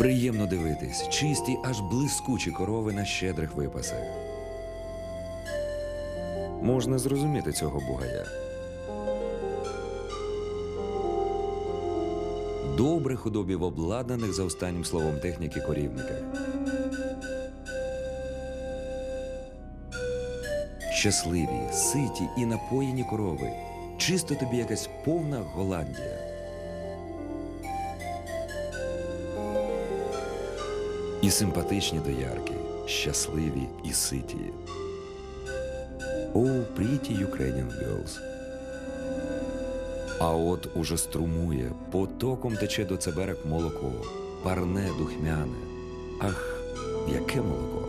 Приємно дивитись, чисті, аж блискучі корови на щедрих випасах. Можна зрозуміти цього бугая. Добре худобі в обладнаних за останнім словом техніки корівниках. Щасливі, ситі і напоєні корови. Чисто тобі якась повна Голландія. І симпатичні доярки, щасливі і ситі. Oh, pretty Ukrainian girls. А от уже струмує, потоком тече до цеберек молоко, парне, духмяне. Ах, яке молоко!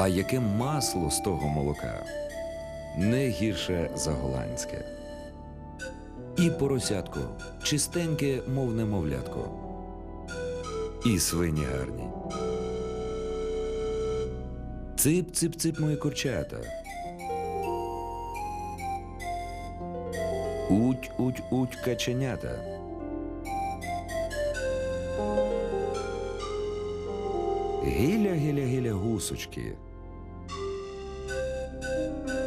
А яке масло з того молока? Не гірше за голландське. І поросятко, чистеньке, мов немовлятко. І свині гарні. Цип, цип, цип, мої курчата. Уть, уть, уть, каченята. Гиля, гиля, гиля, гусочки.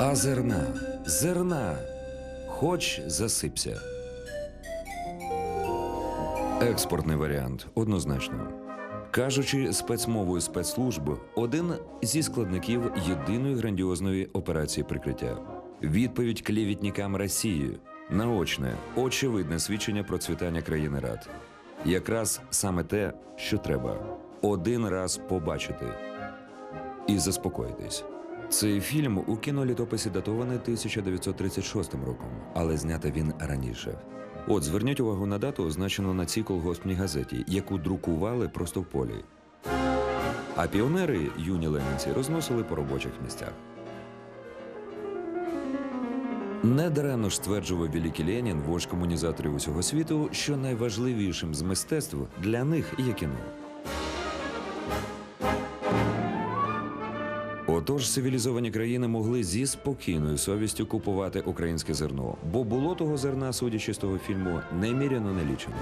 А зерна, зерна, хоч засипся. Експортний варіант однозначно. Кажучи спецмовою спецслужб, один зі складників єдиної грандіозної операції прикриття. Відповідь клівітникам Росії наочне, очевидне свідчення процвітання країни рад. Якраз саме те, що треба один раз побачити і заспокоїтись. Цей фільм у кінолітописі датований 1936 роком, але знято він раніше. От зверніть увагу на дату, означену на цій колгоспній газеті, яку друкували просто в полі. А піонери, юні ленінці, розносили по робочих місцях. Недаремно ж стверджував Великий Ленін, вождь комунізаторів усього світу, що найважливішим з мистецтв для них є кіно. Отож, цивілізовані країни могли зі спокійною совістю купувати українське зерно, бо було того зерна, судячи з того фільму, неміряно не лічено.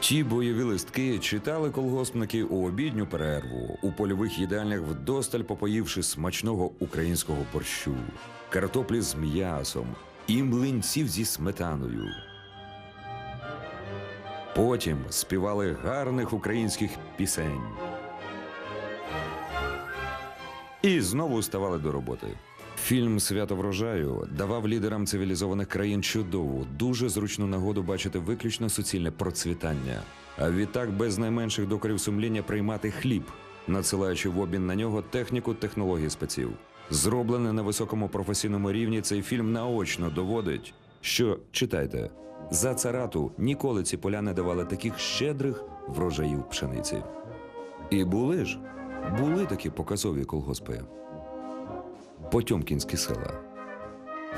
Ті бойові листки читали колгоспники у обідню перерву, у польових їдальнях вдосталь попоївши смачного українського борщу, картоплі з м'ясом і млинців зі сметаною. Потім співали гарних українських пісень. І знову ставали до роботи. Фільм Свято врожаю давав лідерам цивілізованих країн чудову, дуже зручну нагоду бачити виключно суцільне процвітання, а відтак без найменших докорів сумління приймати хліб, надсилаючи в обмін на нього техніку технології спеців. Зроблений на високому професійному рівні, цей фільм наочно доводить, що читайте. За царату ніколи ці поля не давали таких щедрих врожаїв пшениці. І були ж, були такі показові колгоспи. Потьомкінські села.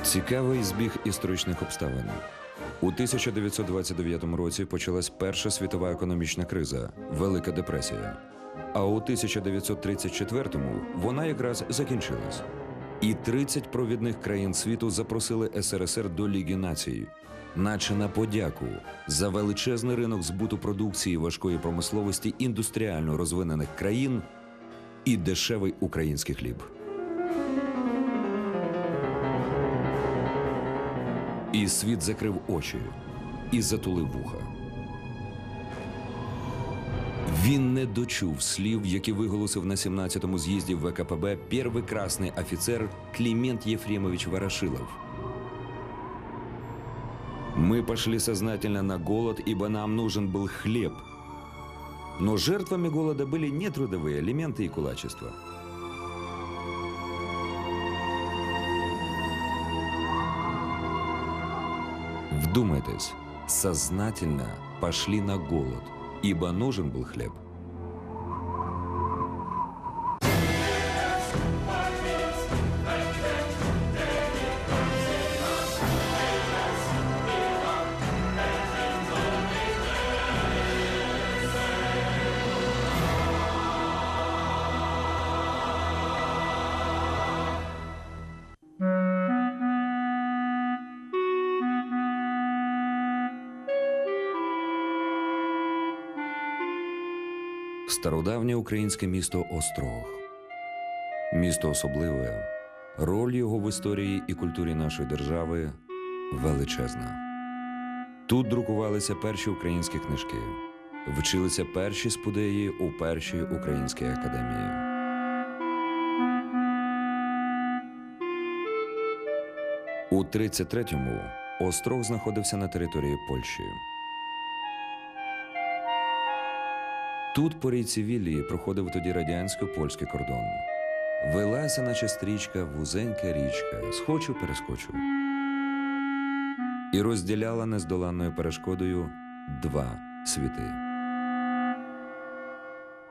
Цікавий збіг історичних обставин. У 1929 році почалась Перша світова економічна криза Велика депресія. А у 1934-му вона якраз закінчилась. І 30 провідних країн світу запросили СРСР до Ліги націй, наче на подяку за величезний ринок збуту продукції важкої промисловості індустріально розвинених країн і дешевий український хліб. І світ закрив очі і затулив вуха. Він не дочув слів, які виголосив на 17-му з'їзді ВКПБ перший красний офіцер Климент Ефремович Ворошилов. Мы пошли сознательно на голод, ибо нам нужен был хлеб. Но жертвами голода были не трудовые элементы и кулачество. Вдумайтесь, сознательно пошли на голод, ибо нужен был хлеб. Стародавнє українське місто Острог. Місто особливе. Роль його в історії і культурі нашої держави величезна. Тут друкувалися перші українські книжки, вчилися перші спудеї у першій українській академії. У 33-му острог знаходився на території Польщі. Тут по річці Віллії проходив тоді радянсько-польський кордон. Велася, наче стрічка, вузенька річка, схочу перескочу. І розділяла нездоланною перешкодою два світи.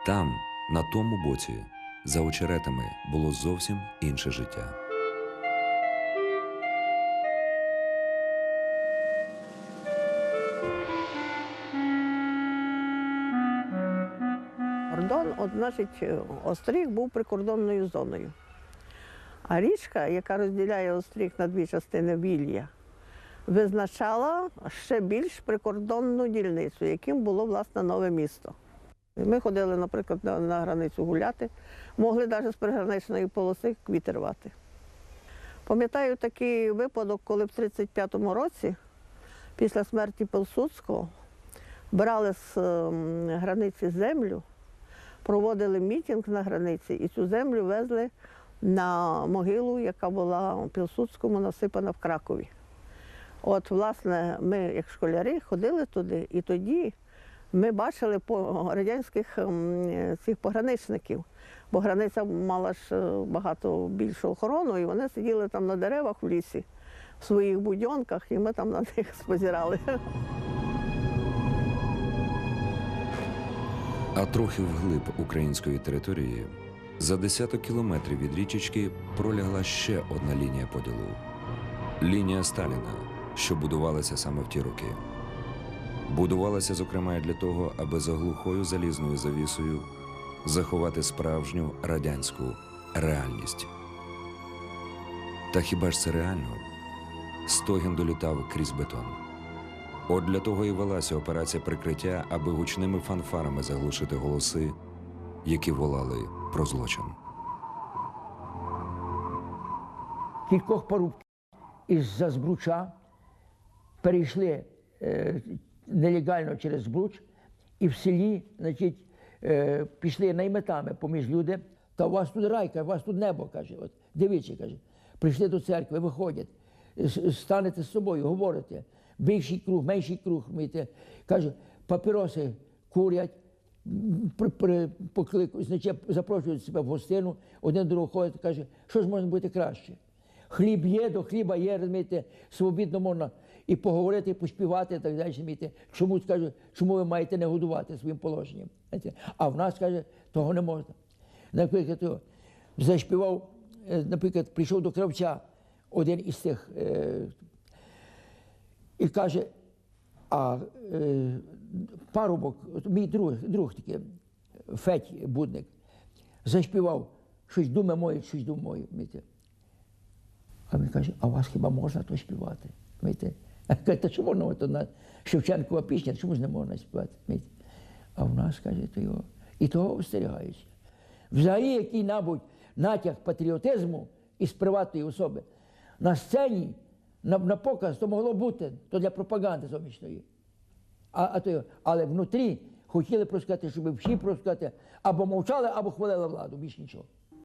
Там, на тому боці, за очеретами, було зовсім інше життя. От, значить, Остріг був прикордонною зоною. А річка, яка розділяє Остріг на дві частини Вілья, визначала ще більш прикордонну дільницю, яким було власне нове місто. Ми ходили, наприклад, на, на границю гуляти, могли навіть з приграничної полоси квіти рвати. Пам'ятаю такий випадок, коли в 35-му році, після смерті Пилсудського, брали з ем, границі землю, проводили мітинг на границі і цю землю везли на могилу, яка була у Пілсудському насипана в Кракові. От, власне, ми, як школярі, ходили туди, і тоді ми бачили по радянських цих пограничників, бо границя мала ж е, багато більшу охорону, і вони сиділи там на деревах в лісі в своїх будьонках, і ми там на них спозирали. А трохи вглиб української території, за десяток кілометрів від річечки пролягла ще одна лінія поділу лінія Сталіна, що будувалася саме в ті роки. Будувалася, зокрема, для того, аби за глухою залізною завісою заховати справжню радянську реальність. Та хіба ж це реально? Стогін долітав крізь бетон. От для того і велася операція прикриття, аби гучними фанфарами заглушити голоси, які волали про злочин. кількох порубків із-за Збруча перейшли е, нелегально через Збруч і в селі значить, е, пішли найметами поміж люди. Та у вас тут рай, у вас тут небо, каже. От, дивіться, каже. Прийшли до церкви, виходять, станете з собою, говорите. Більший круг, менший круг. Каже, папіроси курять, при, при, поклику, значить, запрошують себе в гостину, один другого ходить каже, що ж може бути краще. Хліб є, до хліба є, розумієте, свобідно можна і поговорити, і поспівати, і так далі. розумієте. Чому каже, чому ви маєте не годувати своїм положенням? А в нас каже, того не можна. Наприклад, заспівав, е, наприклад, прийшов до кравця один із тих е, і каже, а е, парубок, мій друг, друг такий, Федь Будник, заспівав щось думе моє, щось розумієте. А він каже, а у вас хіба можна то співати? Розумієте? А каже, та чому то на Шевченкова пісня, чому ж не можна співати? розумієте? А в нас, каже, то його. І того остерігаюся. Взагалі, який-небудь натяг патріотизму із приватної особи на сцені, на, на показ, то могло бути, то для пропаганди зовнішньої. А, а то, але внутрі хотіли проскати, щоб всі проскати, або мовчали, або хвалили владу, більш нічого.